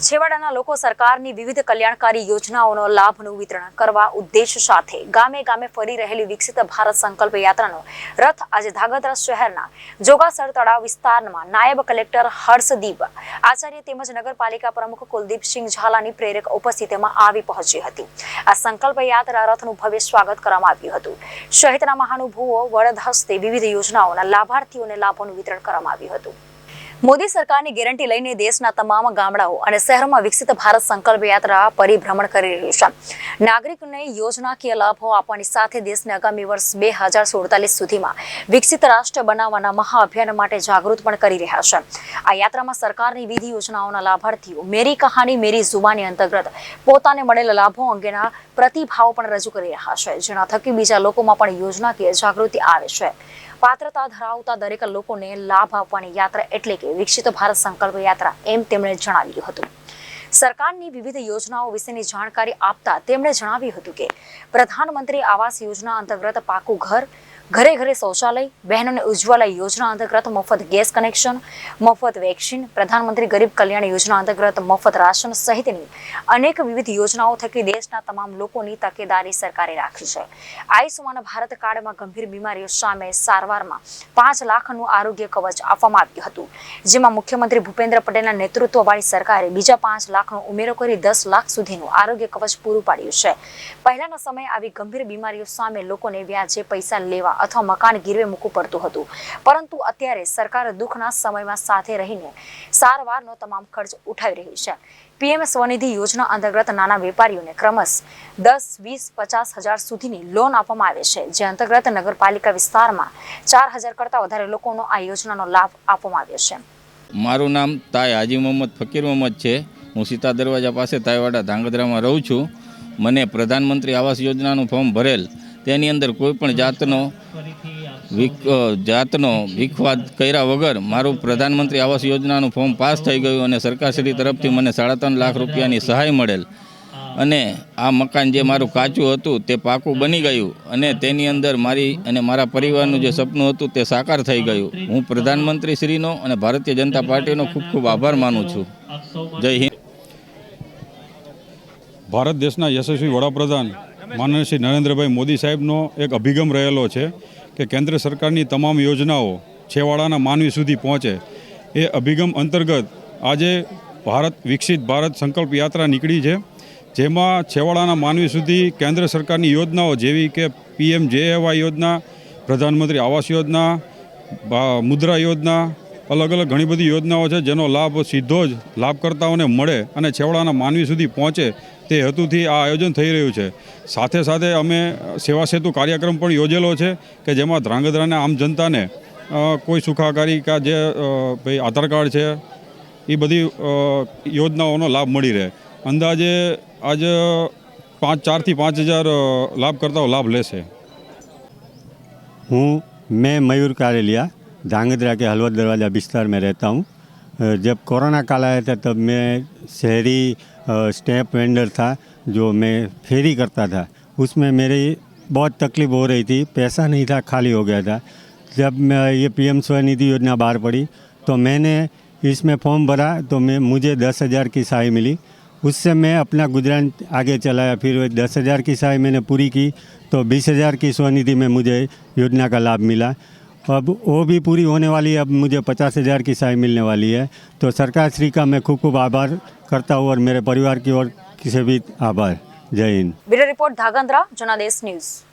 છેવાડાના લોકો સરકારની વિવિધ કલ્યાણકારી યોજનાઓનો લાભનું વિતરણ કરવા ઉદ્દેશ સાથે ગામે ગામે ફરી રહેલી વિકસિત ભારત સંકલ્પ યાત્રાનો રથ આજે ધાંગધ્રા શહેરના જોગાસર તળાવ વિસ્તારમાં નાયબ કલેક્ટર હર્ષદીપ, આચાર્ય તેમજ નગરપાલિકા પ્રમુખ કુલદીપસિંહ ઝાલાની પ્રેરક ઉપસ્થિતિમાં આવી પહોંચી હતી. આ સંકલ્પ યાત્રા રથનું ભવ્ય સ્વાગત કરવામાં આવ્યું હતું. શહેરના મહાનુભવો વડદ હસ્તે વિવિધ યોજનાઓના લાભાર્થીઓને લાભોનું વિતરણ કરવામાં આવ્યું હતું. મોદી સરકારની ગેરંટી લઈને દેશના તમામ ગામડાઓ અને શહેરોમાં વિકસિત ભારત સંકલ્પ યાત્રા પરિભ્રમણ કરી રહ્યું છે. નાગરિકને યોજનાકીય લાભો આપવાની સાથે દેશને આગામી વર્ષ બે હજાર સુડતાલીસ સુધીમાં વિકસિત રાષ્ટ્ર બનાવવાના મહાઅભિયાન માટે જાગૃત પણ કરી રહ્યા છે. આ યાત્રામાં સરકારની વિધિ યોજનાઓના લાભાર્થીઓ, મેરી કહાની, મેરી જુબાની અંતર્ગત પોતાને મળેલા લાભો અંગેના પ્રતિભાવો પણ રજૂ કરી રહ્યા છે, જેના થકી બીજા લોકોમાં પણ યોજનાકીય જાગૃતિ આવે છે. પાત્રતા ધરાવતા દરેક લોકોને લાભ આપવાની યાત્રા એટલે કે વિકસિત ભારત સંકલ્પ યાત્રા એમ તેમણે જણાવ્યું હતું. સરકારની વિવિધ યોજનાઓ વિશેની જાણકારી આપતા તેમણે જણાવ્યું હતું કે, પ્રધાનમંત્રી આવાસ યોજના અંતર્ગત પાકું ઘર ઘરે ઘરે શૌચાલય, બહેનોને ઉજ્જવલા યોજના અંતર્ગત મફત ગેસ કનેક્શન, મફત વેક્સિન, પ્રધાનમંત્રી ગરીબ કલ્યાણ યોજના અંતર્ગત મફત રાશન સહિતની અનેક વિવિધ યોજનાઓ થકી દેશના તમામ લોકોની તકેદારી સરકારે રાખી છે. આયુષ્માન ભારત કાર્ડમાં ગંભીર બીમારીઓ સામે સારવારમાં પાંચ લાખનું આરોગ્ય કવચ આપવામાં આવ્યું હતું. જેમાં મુખ્યમંત્રી ભૂપેન્દ્ર પટેલના નેતૃત્વવાળી સરકારે બીજા પાંચ લાખનો ઉમેરો કરી દસ લાખ સુધીનું આરોગ્ય કવચ પૂરું પાડ્યું છે. પહેલાના સમયે આવી ગંભીર બીમારીઓ સામે લોકોને વ્યાજે પૈસા લેવા અથવા મકાન ગીરવે મૂકવું પડતું હતું. પરંતુ અત્યારે સરકાર દુઃખના સમયમાં સાથે રહીને સારવારનો તમામ ખર્ચ ઉઠાવી રહી છે. પીએમ સ્વનિધિ યોજના અંતર્ગત નાના વેપારીઓને ક્રમશ દસ, વીસ, પચાસ હજાર સુધીની લોન આપવામાં આવે છે. જે અંતર્ગત નગરપાલિકા વિસ્તારમાં ચાર હજાર કરતાં વધારે લોકોનો આ યોજનાનો લાભ આપવામાં આવ્યો છે. મારું નામ તાય હાજી મોહમ્મદ ફકીર મોહમ્મદ છે. હું સીતા દરવાજા પાસે તાયવાડા ધાંગધ્રામાં રહું છું. મને પ્રધાનમંત્રી આવાસ યોજનાનું ફોર્મ ભરેલ તેની અંદર કોઈ પણ જાતનો જાતનો વિખવાદ કર્યા વગર મારું પ્રધાનમંત્રી આવાસ યોજનાનું ફોર્મ પાસ થઈ ગયું અને સરકારશ્રી તરફથી મને સાડા ત્રણ લાખ રૂપિયાની સહાય મળેલ. અને આ મકાન જે મારું કાચું હતું તે પાકું બની ગયું અને તેની અંદર મારી અને મારા પરિવારનું જે સપનું હતું તે સાકાર થઈ ગયું. હું પ્રધાનમંત્રી શ્રીનો અને ભારતીય જનતા પાર્ટીનો ખૂબ ખૂબ આભાર માનું છું. જય હિન્દ. ભારત દેશના યશસ્વી વડાપ્રધાન માનનીય શ્રી નરેન્દ્રભાઈ મોદી સાહેબનો એક અભિગમ રહેલો છે કે કેન્દ્ર સરકારની તમામ યોજનાઓ છેવાડાના માનવી સુધી પહોંચે. એ અભિગમ અંતર્ગત આજે ભારત, વિકસિત ભારત સંકલ્પ યાત્રા નીકળી છે, જેમાં છેવાડાના માનવી સુધી કેન્દ્ર સરકારની યોજનાઓ જેવી કે પીએમ જેએવાય યોજના, પ્રધાનમંત્રી આવાસ યોજના મુદ્રા યોજના અલગ અલગ ઘણી બધી યોજનાઓ છે, જેનો લાભ સીધો જ લાભકર્તાઓને મળે અને છેવાડાના માનવી સુધી પહોંચે તે હેતુથી આ આયોજન થઈ રહ્યું છે. સાથે સાથે અમે સેવા સેતુ કાર્યક્રમ પણ યોજેલો છે કે જેમાં ધ્રાંગધ્રાના આમ જનતાને કોઈ સુખાકારી કા જે ભાઈ આધાર કાર્ડ છે એ બધી યોજનાઓનો લાભ મળી રહે. અંદાજે આજ પાંચ ચારથી પાંચ હજાર લાભકર્તાઓ લાભ લેશે. હું મેં મયુર કારેલિયા, ધ્રાંગધ્રા કે હલવદ દરવાજા વિસ્તારમાં રહેતા હું. जब कोरोना काल आया था, तब मैं शहरी स्टैम्प वेंडर था, जो मैं फेरी करता था। उसमें मेरी बहुत तकलीफ़ हो रही थी, पैसा नहीं था, खाली हो गया था। जब मैं ये पीएम स्वनिधि योजना बाहर पड़ी तो मैंने इसमें फॉर्म भरा तो मैं, मुझे दस हज़ार की सहाय मिली। उससे मैं अपना गुजरान आगे चलाया, फिर दस हज़ार की सहाय मैंने पूरी की तो बीस हज़ार की स्वनिधि में मुझे योजना का लाभ मिला। अब वो भी पूरी होने वाली है। अब मुझे पचास हज़ार की सहाय मिलने वाली है। तो सरकार श्री का मैं खूब खूब आभार करता हूँ और मेरे परिवार की और किसे भी आभार। जय हिंद। ब्यूरो रिपोर्ट धागंद्रा जनादेश न्यूज़।